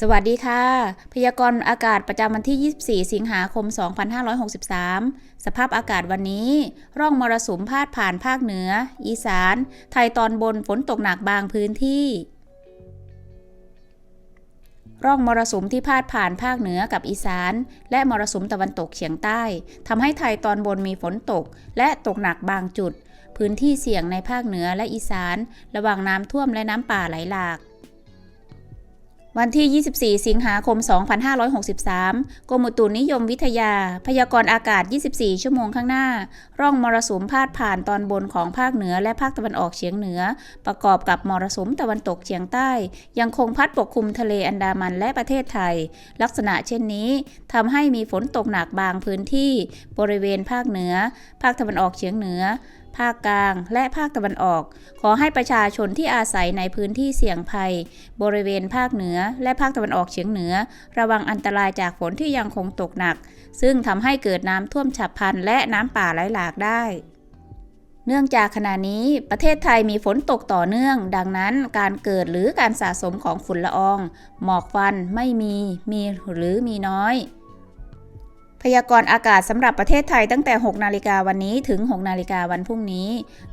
สวัสดีค่ะ พยากรณ์อากาศประจำวันที่ 24 สิงหาคม 2563 สภาพอากาศวันนี้ ร่องมรสุมพาดผ่านภาคเหนือ อีสาน ไทยตอนบนฝนตกหนักบางพื้นที่ ร่องมรสุมที่พาดผ่านภาคเหนือกับอีสาน และมรสุมตะวันตกเฉียงใต้ทำให้ไทยตอนบนมีฝนตก และตกหนักบางจุด พื้นที่เสี่ยงในภาคเหนือและอีสาน ระวังน้ำท่วมและน้ำป่าไหลหลาก วันที่ 24 สิงหาคม 2563 กรมอุตุนิยมวิทยา พยากรณ์อากาศ 24 ชั่วโมงข้างหน้า ร่องมรสุมพาดผ่านตอนบนของภาคเหนือและภาคตะวันออกเฉียงเหนือ ประกอบกับมรสุมตะวันตกเฉียงใต้ ยังคงพัดปกคลุมทะเลอันดามันและประเทศไทย ลักษณะเช่นนี้ทำให้มีฝนตกหนักบางพื้นที่ บริเวณภาคเหนือ ภาคตะวันออกเฉียงเหนือ ภาคกลาง และภาคตะวันออก ขอให้ประชาชนที่อาศัยในพื้นที่เสี่ยงภัย บริเวณภาคเหนือ และภาคตะวันออกเฉียงเหนือ ระวังอันตรายจากฝนที่ยังคงตกหนัก ซึ่งทำให้เกิดน้ำท่วมฉับพลันและน้ำป่าไหลหลากได้เนื่องจากขณะนี้ประเทศไทยมีฝนตกต่อเนื่อง ดังนั้นการเกิดหรือการสะสมของฝุ่นละออง หมอกควันไม่มี มีหรือมีน้อย พยากรณ์อากาศสำหรับประเทศไทยตั้งแต่ 6 นาฬิกาวันนี้ถึง 6 นาฬิกาวันพรุ่งนี้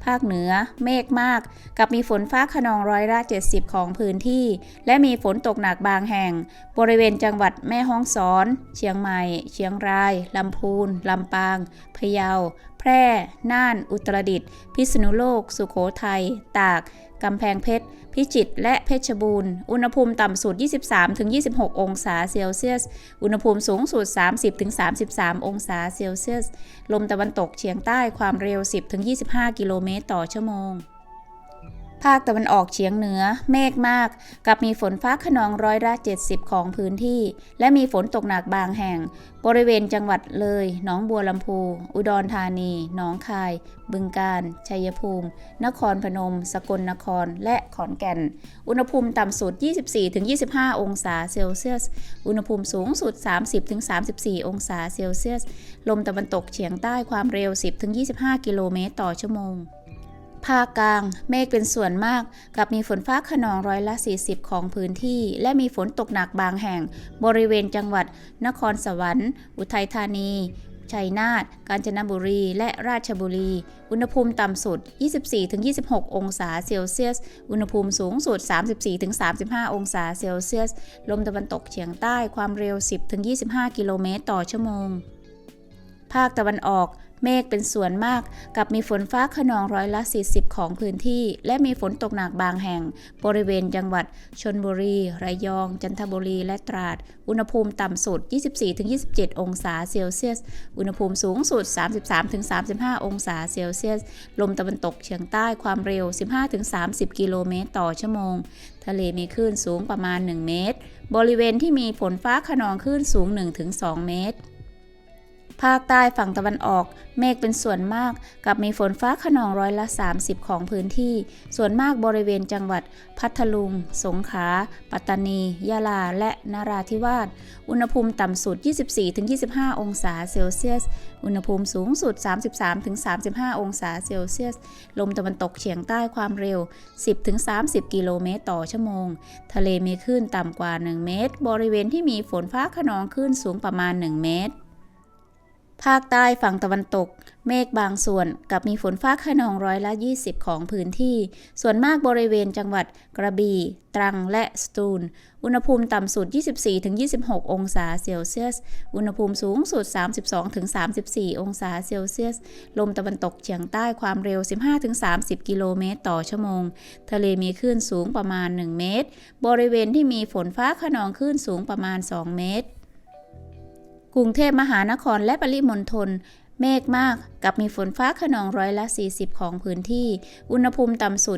ภาคเหนือ เมฆมาก กับมีฝนฟ้าขนองร้อยละ 70 ของพื้นที่ และมีฝนตกหนักบางแห่ง บริเวณจังหวัดแม่ฮ่องสอน เชียงใหม่ เชียงราย ลำพูน ลำปาง พะเยา แพร่ น่าน อุตรดิตถ์ พิษณุโลก สุโขทัย ตาก กำแพงเพชร พิจิตร และเพชรบูรณ์ อุณหภูมิต่ำสุด 23-26 องศาเซลเซียส อุณหภูมิสูงสุด 30-33 องศาเซลเซียส ลมตะวันตกเฉียงใต้ความเร็ว 10-25 กิโลเมตรต่อชั่วโมง ภาคตะวันออกเฉียงเหนือ เมฆมาก กับมีฝนฟ้าขนองร้อยละ70 ของพื้นที่ และมีฝนตกหนักบางแห่ง บริเวณจังหวัดเลย หนองบัวลำพู อุดรธานี หนองคาย บึงกาฬ ชัยภูมิ นครพนม สกลนคร และขอนแก่น อุณหภูมิต่ำสุด 24-25 องศาเซลเซียส อุณหภูมิสูงสุด 30-34 องศาเซลเซียส ลมตะวันตกเฉียงใต้ความเร็ว 10-25 กิโลเมตรต่อชั่วโมง ภาคกลาง เมฆเป็นส่วนมาก กับมีฝนฟ้าขนองร้อยละ 40 ของพื้นที่ และมีฝนตกหนักบางแห่ง บริเวณจังหวัด นครสวรรค์ อุทัยธานีชัยนาท กาญจนบุรี และราชบุรี อุณหภูมิต่ำสุด 24-26 องศาเซลเซียส อุณหภูมิสูงสุด 34-35 องศาเซลเซียส ลมตะวันตกเฉียงใต้ ความเร็ว 10-25 กิโลเมตรต่อชั่วโมง ภาคตะวันออก เมฆเป็นส่วนมาก กับมีฝนฟ้าขนองร้อยละ 40 ของพื้นที่ และมีฝนตกหนักบางแห่ง บริเวณจังหวัด ชนบุรี ระยอง จันทบุรี และตราด อุณหภูมิต่ำสุด 24-27 องศาเซลเซียส อุณหภูมิสูงสุด 33-35 องศาเซลเซียส ลมตะวันตกเฉียงใต้ความเร็ว 15-30 กิโลเมตรต่อชั่วโมง ทะเลมีคลื่นสูงประมาณ 1 เมตร บริเวณที่มีฝนฟ้าขนองคลื่นสูง 1-2 เมตร ภาคใต้ฝั่งตะวันออก เมฆเป็นส่วนมาก กับมีฝนฟ้าขนองร้อยละ 30 ของพื้นที่ ส่วนมากบริเวณจังหวัด พัทลุง สงขลา ปัตตานี ยะลา และนราธิวาส อุณหภูมิต่ำสุด 24-25 องศาเซลเซียส อุณหภูมิสูงสุด 33-35 องศาเซลเซียส ลมตะวันตกเฉียงใต้ความเร็ว 10-30 กิโลเมตรต่อชั่วโมง ทะเลมีคลื่นต่ำกว่า 1 เมตร บริเวณที่มีฝนฟ้าขนองคลื่นสูงประมาณ 1 เมตร ภาคใต้ฝั่งตะวันตก เมฆบางส่วนกับมีฝนฟ้าขนองร้อยละ 20 ของพื้นที่ ส่วนมากบริเวณจังหวัดกระบี่ ตรังและสตูล อุณหภูมิต่ำสุด 24-26 องศาเซลเซียส อุณหภูมิสูงสุด 32-34 องศาเซลเซียส ลมตะวันตกเฉียงใต้ความเร็ว 15-30 กิโลเมตรต่อชั่วโมง ทะเลมีคลื่นสูงประมาณ 1 เมตร บริเวณที่มีฝนฟ้าขนองคลื่นสูงประมาณ 2 เมตร กรุงเทพมหานครและปริมณฑลเมฆมากกับมีฝนฟ้าขนองร้อยละ 40 ของพื้นที่ อุณหภูมิต่ำสุด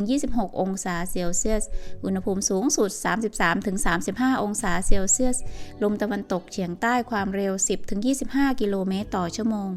24-26 องศาเซลเซียส อุณหภูมิสูงสุด 33-35 องศาเซลเซียส ลมตะวันตกเฉียงใต้ความเร็ว 10-25 กิโลเมตรต่อชั่วโมง